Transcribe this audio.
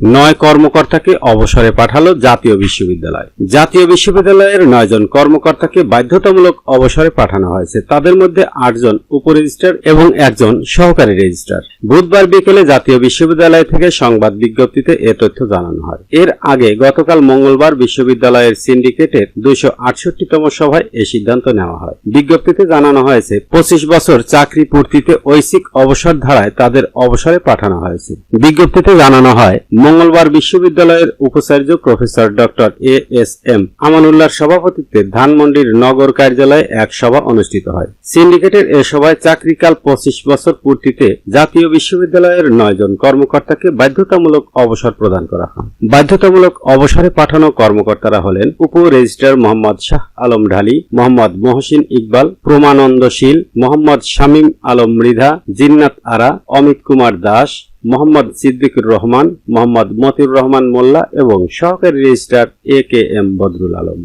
নয় কর্মকর্তাকে অবসরে পাঠালো জাতীয় বিশ্ববিদ্যালয়। জাতীয় বিশ্ববিদ্যালয়ের নয়জন কর্মকর্তাকে বাধ্যতামূলক অবসরে পাঠানো হয়েছে। তাদের মধ্যে আটজন উপরেজিস্ট্রার এবং একজন সহকারী রেজিস্ট্রার। বুধবার বিকেলে জাতীয় বিশ্ববিদ্যালয় থেকে সংবাদ বিজ্ঞপ্তিতে এ তথ্য জানানো হয়। এর আগে গতকাল মঙ্গলবার বিশ্ববিদ্যালয়ের সিন্ডিকেটের দুইশো আটষট্টিতম সভায় এ সিদ্ধান্ত নেওয়া হয়। বিজ্ঞপ্তিতে জানানো হয়েছে, পঁচিশ বছর চাকরি পূর্তিতে ঐচ্ছিক অবসর ধারায় তাদের অবসরে পাঠানো হয়েছে। বিজ্ঞপ্তিতে জানানো হয় মঙ্গলবার বিশ্ববিদ্যালয়ের উপাচার্য professor doctor A S M আমানুল্লাহর সভাপতিত্বে ধানমন্ডির নগর কার্যালয়ে এক সভা অনুষ্ঠিত হয়। সিন্ডিকেটের এ সভায় চাকরিকাল পঁচিশ বছর পূর্তিতে জাতীয় বিশ্ববিদ্যালয়ের নয়জন কর্মকর্তাকে বাধ্যতামূলক অবসর প্রদান করা হয়। বাধ্যতামূলক অবসরে পাঠানো কর্মকর্তারা হলেন উপ রেজিস্ট্রার মোহাম্মদ শাহ আলম ঢালি, মোহাম্মদ মহসিন ইকবাল প্রমানন্দ শীল মোহাম্মদ শামীম আলম মৃধা, জিন্নাত আরা, অমিত কুমার দাস মোহাম্মদ সিদ্দিকুর রহমান, মোহাম্মদ মতিউর রহমান মোল্লা এবং সহকারী registrar A K M Badrul Alam.